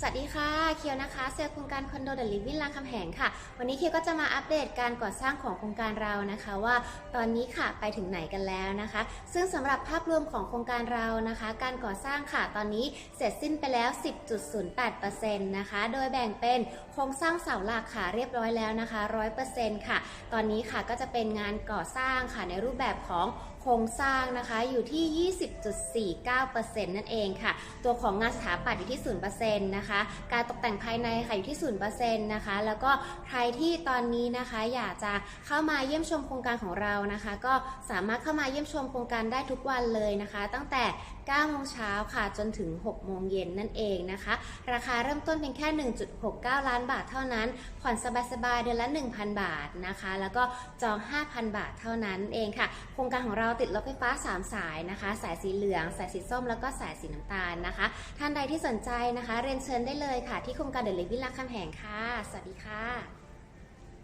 สวัสดีค่ะเคียวนะคะเซลล์โครงการคอนโดเดลิวินรามคำแหงค่ะ วันนี้เคียวก็จะมาอัปเดตการก่อสร้างของโครงการเรานะคะ ว่าตอนนี้ค่ะไปถึงไหนกันแล้วนะคะ ซึ่งสำหรับภาพรวมของโครงการเรานะคะ การก่อสร้างค่ะตอนนี้เสร็จสิ้นไปแล้ว 10.08%นะคะโดยแบ่งเป็นโครงสร้างเสาหลักค่ะเรียบร้อยแล้วนะคะ 100%ค่ะ ตอนนี้ค่ะก็จะเป็นงานก่อสร้างค่ะในรูปแบบของโครงสร้างนะคะอยู่ที่ 20.49%นั่นเองค่ะ ตัวของงานสถาปัตย์อยู่ที่ 0%นะคะ การตกแต่งภายในค่ะอยู่ที่ 0%นะคะ แล้วก็ใครที่ตอนนี้นะคะอยากจะเข้ามาเยี่ยมชมโครงการของเรานะคะ ก็สามารถเข้ามาเยี่ยมชมโครงการได้ทุกวันเลยนะคะ ตั้งแต่9โมงเช้าค่ะจนถึง 6 โมงเย็นนั่นเองนะคะ ราคาเริ่มต้นเพียงแค่ 1.69 ล้านบาทเท่านั้น ผ่อนสบายๆเดือนละ 1,000 บาทนะคะ แล้วก็จอง 5,000 บาทเท่านั้นเองค่ะ โครงการของเราติดรถไฟฟ้า 3 สายนะคะ สายสีเหลือง สายสีส้ม แล้วก็สายสีน้ำตาลนะคะ ท่านใดที่สนใจนะคะ เรียนเชิญได้เลยค่ะ ที่โครงการเดลิเวอรี่ลักคำแหงค่ะ สวัสดีค่ะ